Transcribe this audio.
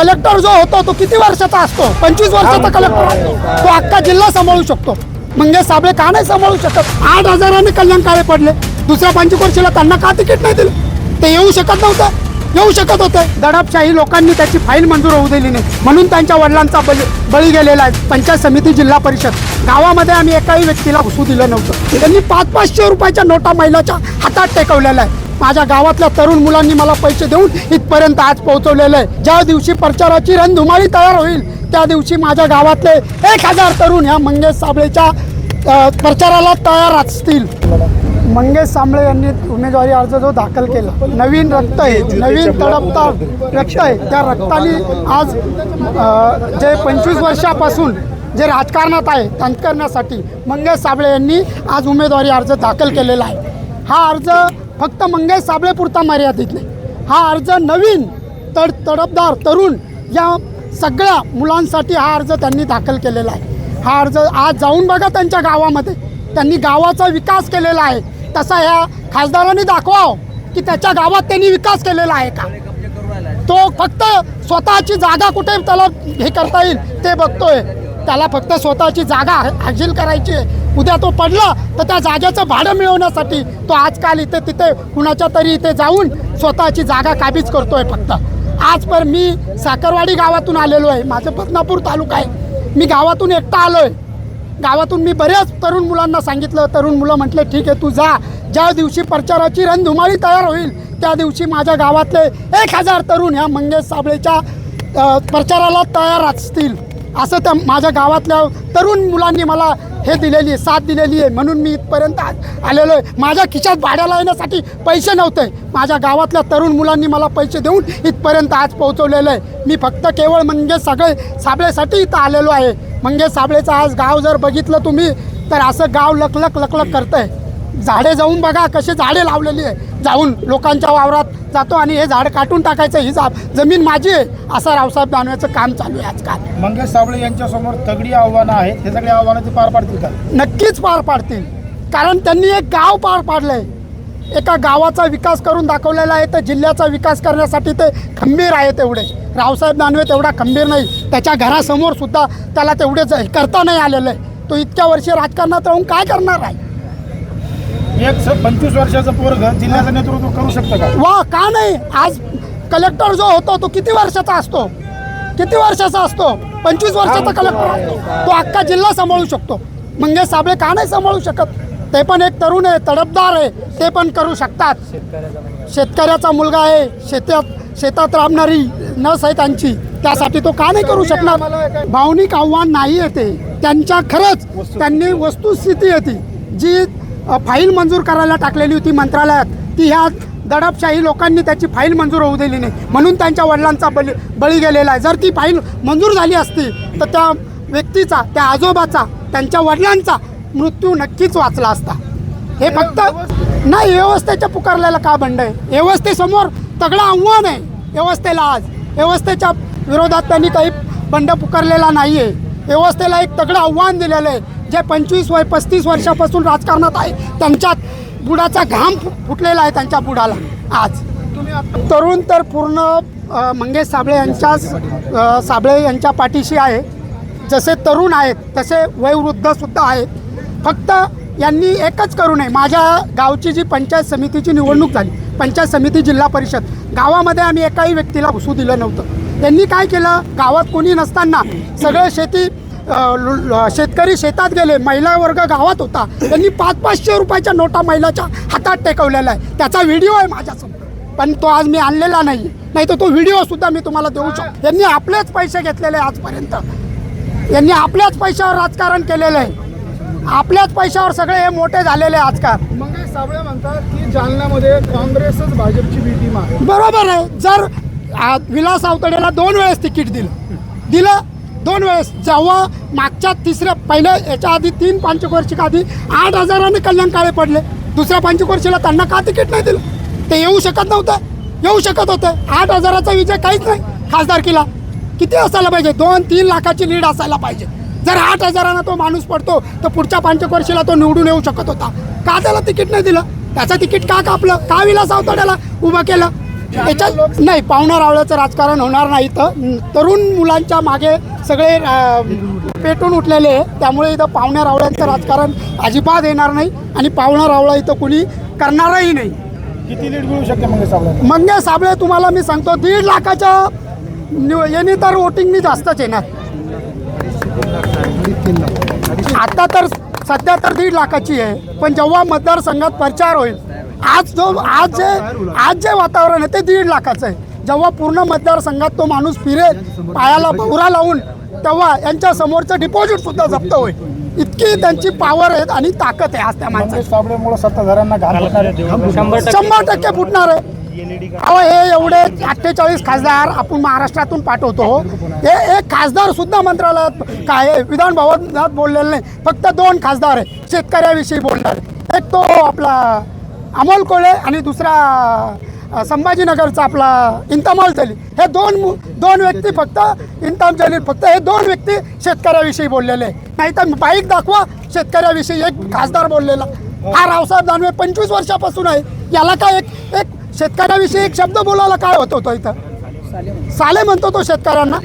Collector जो होतो तो किती वर्षाचा असतो? पंचवीस वर्षाचा कलेक्टर असतो तो अख्खा जिल्हा सांभाळू शकतो. मंगेश साबळे का नाही सांभाळू शकत? आठ हजाराने कल्याण काळे पडले. दुसऱ्या पंचवर्षीला त्यांना का तिकीट नाही दिलं? ते येऊ शकत नव्हतं. येऊ शकत होते. दडपशाही लोकांनी त्याची फाईल मंजूर होऊ दिली नाही. म्हणून त्यांच्या वडिलांचा बळी बळी गेलेला आहे. पंचायत समिती जिल्हा परिषद. गावामध्ये आम्ही एकाही व्यक्तीला घुसू दिलं नव्हतं. त्यांनी पाच पाचशे रुपयाच्या नोटा महिलाच्या हातात टेकवलेल्या आहे माझ्या गावातल्या तरुण मुलांनी मला पैसे देऊन इथपर्यंत आज पोहोचवलेलं आहे. ज्या दिवशी प्रचाराची रणधुमाळी तयार होईल त्या दिवशी माझ्या गावातले एक हजार तरुण ह्या मंगेश साबळेच्या प्रचाराला तयार असतील. मंगेश साबळे यांनी उमेदवारी अर्ज जो दाखल केला नवीन रक्त आहे नवीन तडपता रक्त आहे. त्या रक्ताने आज जे पंचवीस वर्षापासून जे राजकारणात आहे त्यांना करण्यासाठी मंगेश साबळे यांनी आज उमेदवारी अर्ज दाखल केलेला आहे. हा अर्ज फक्त मंगेश साबळेपुरता मर्यादित नाही. हा अर्ज नवीन तड तडपदार तरुण या सगळ्या मुलांसाठी हा अर्ज त्यांनी दाखल केलेला आहे. हा अर्ज आज जाऊन बघा त्यांच्या गावामध्ये. त्यांनी गावाचा विकास केलेला आहे. तसा ह्या खासदारांनी दाखवावं की त्याच्या गावात त्यांनी विकास केलेला आहे का? तो फक्त स्वतःची जागा कुठे त्याला हे करता येईल ते बघतोय. त्याला फक्त स्वतःची जागा हाजील करायची आहे. उद्या तो पडला तर त्या जागेचं भाडं मिळवण्यासाठी तो आजकाल इथे तिथे कुणाच्या तरी इथे जाऊन स्वतःची जागा काबीज करतोय फक्त. आज पर मी साखरवाडी गावातून आलेलो आहे. माझं बदनापूर तालुका आहे. मी गावातून एकटा आलो आहे गावातून मी बऱ्याच तरुण मुलांना सांगितलं. तरुण मुलं म्हटले ठीक आहे तू जा. ज्या दिवशी प्रचाराची रणधुमाळी तयार होईल त्या दिवशी माझ्या गावातले एक हजार तरुण ह्या मंगेश साबळेच्या प्रचाराला तयार असतील. असं त्या माझ्या गावातल्या तरुण मुलांनी मला हे दिलेली आहे साथ दिलेली आहे. म्हणून मी इथपर्यंत आज आलेलो आहे. माझ्या खिशात भाड्याला येण्यासाठी पैसे नव्हते. माझ्या गावातल्या तरुण मुलांनी मला पैसे देऊन इथपर्यंत आज पोहोचवलेलं आहे. मी फक्त केवळ मंगेश सगळे साबळेसाठी इथं आलेलो आहे. मंगेश साबळेचं आज गाव जर बघितलं तुम्ही तर असं गाव लकलक लकलक करतंय. झाडे जाऊन बघा कशी झाडे लावलेली आहे. जाऊन लोकांच्या वावरात जातो आणि हे झाड काटून टाकायचं ही जा जमीन माझी आहे असं रावसाहेब दानवेचं काम चालू आहे आजकाल. मंगेश साबळे यांच्यासमोर तगडी आव्हानं आहेत. हे सगळे आव्हानं ते पार पाडतील का? नक्कीच पार पाडतील. कारण त्यांनी एक गाव पार पाडलंय. एका गावाचा विकास करून दाखवलेला आहे तर जिल्ह्याचा विकास करण्यासाठी ते खंबीर आहे तेवढे रावसाहेब दानवे तेवढा खंबीर नाही. त्याच्या घरासमोर सुद्धा त्याला तेवढे करता नाही आलेलं आहे. तो इतक्या वर्षी राजकारणात राहून काय करणार आहे? एक पंचवीस वर्षाचं पोरग जिल्ह्याचं नेतृत्व करू शकतं का? वा का नाही? आज कलेक्टर जो होतो तो किती वर्षाचा असतो? किती वर्षाचा असतो? पंचवीस वर्षाचा कलेक्टर असतो. तो अख्खा जिल्हा सांभाळू शकतो. मंगेश साबळे का नाही सांभाळू शकत? ते पण एक तरुण आहे तडपदार आहे. ते पण करू शकतात. शेतकऱ्याचा मुलगा आहे शेतात शेतात राबणारी नस आहे त्यांची. त्यासाठी तो का नाही करू शकणार? भावनिक आव्हान नाही आहे ते. त्यांच्या खरंच त्यांनी वस्तुस्थिती होती जी फाईल मंजूर करायला टाकलेली होती मंत्रालयात. ती ह्या दडपशाही लोकांनी त्याची फाईल मंजूर होऊ दिली नाही. म्हणून त्यांच्या वडिलांचा बळी बळी गेलेला आहे. जर ती फाईल मंजूर झाली असती तर त्या व्यक्तीचा त्या आजोबाचा त्यांच्या वडिलांचा मृत्यू नक्कीच वाचला असता. हे फक्त नाही व्यवस्थेच्या पुकारलेला का बंड आहे? व्यवस्थेसमोर तगडं आव्हान आहे व्यवस्थेला आज. व्यवस्थेच्या विरोधात त्यांनी काही बंड पुकारलेला नाही आहे व्यवस्थेला एक तगडं आव्हान दिलेलं आहे. जे पंचवीस वय पस्तीस वर्षापासून राजकारणात आहे त्यांच्यात बुडाचा घाम फुटलेला आहे त्यांच्या बुडाला. आज. तरुण तर पूर्ण मंगेश साबळे यांच्या साबळे यांच्या पाठीशी आहे. जसे तरुण आहेत तसे वयवृद्धसुद्धा आहेत. फक्त यांनी एकच करू नये. माझ्या गावची जी पंचायत समितीची निवडणूक झाली पंचायत समिती जिल्हा परिषद गावामध्ये आम्ही एकाही व्यक्तीला घुसू दिलं नव्हतं. त्यांनी काय केलं? गावात कोणी नसताना सगळं शेती शेतकरी शेतात गेले महिला वर्ग गावात होता. त्यांनी पाच पाचशे रुपयाच्या नोटा महिलाच्या हातात टेकवलेला आहे त्याचा व्हिडिओ आहे माझ्यासमोर. पण तो आज मी आणलेला नाही नाही तर तो व्हिडिओ सुद्धा मी तुम्हाला देऊ शकतो. यांनी आपलेच पैसे घेतलेले आजपर्यंत. यांनी आपल्याच पैशावर राजकारण केलेलं आहे. आपल्याच पैशावर सगळे हे मोठे झालेले आजकाल. मंगेश साबळे म्हणतात की जालन्यामध्ये काँग्रेसच भाजपची आहे बरोबर आहे. जर विलास आवतडेला दोन वेळेस तिकीट दिलं. दिलं दोन वेळेस जेव्हा मागच्या तिसऱ्या पहिल्या याच्या आधी तीन पंचवर्षिक आधी आठ हजाराने कल्याण काळे पडले. दुसऱ्या पंचवर्षीला त्यांना का तिकीट नाही दिलं? ते येऊ शकत नव्हतं. येऊ शकत होतं. आठ हजाराचा विजय काहीच नाही खासदारकीला. किती असायला पाहिजे? दोन तीन लाखाची लीड असायला पाहिजे. जर आठ हजारांना तो माणूस पडतो तर पुढच्या पंचवर्षीला तो निवडून येऊ शकत होता. का त्याला तिकीट नाही दिलं? त्याचं तिकीट का कापलं? का विलास सावताड्याला उभं केलं? याच्यात नाही पाहुणा रावळ्याचं राजकारण होणार नाही तर तरुण मुलांच्या मागे सगळे पेटून उठलेले आहे. त्यामुळे इथं पाहुण्या रावळ्यांचं राजकारण अजिबात येणार नाही आणि पाहुणा रावळा इथं कुणी करणारही नाही. किती लीड मिळू शकते मंगेश साबळे मंगे साबळे तुम्हाला मी सांगतो दीड लाखाच्या निव- यांनी तर वोटिंगनी जास्तच येणार. आता तर सध्या तर दीड लाखाची आहे. पण जेव्हा मतदारसंघात प्रचार होईल आज जो आज जे आज जे वातावरण आहे ते दीड लाखाचं आहे. जेव्हा पूर्ण मतदारसंघात तो माणूस फिरेल पायाला भवरा लावून तेव्हा यांच्या समोरचं डिपॉझिट सुद्धा जप्त होईल. इतकी त्यांची पॉवर आहे आणि ताकद आहे आज त्या सत्ताधाऱ्यांना आहे. शंभर टक्के. फुटणार आहे. अहो हे एवढे अठ्ठेचाळीस खासदार आपण महाराष्ट्रातून पाठवतो. हे एक खासदार सुद्धा मंत्रालयात काय विधान भवनात बोललेले नाही. फक्त दोन खासदार आहे. शेतकऱ्याविषयी बोलणार एक तो आपला अमोल कोळे आणि दुसरा संभाजीनगरचा आपला इंतमाल जलील. हे दोन मु- दोन व्यक्ती फक्त इंताम जलील फक्त हे दोन व्यक्ती शेतकऱ्याविषयी बोललेले नाही तर बाईक दाखवा शेतकऱ्याविषयी एक खासदार बोललेला. हा रावसाहेब दानवे पंचवीस वर्षापासून आहे. याला काय एक एक शेतकऱ्याविषयी एक शब्द बोलायला काय होत तो इथं? साले म्हणतो तो शेतकऱ्यांना.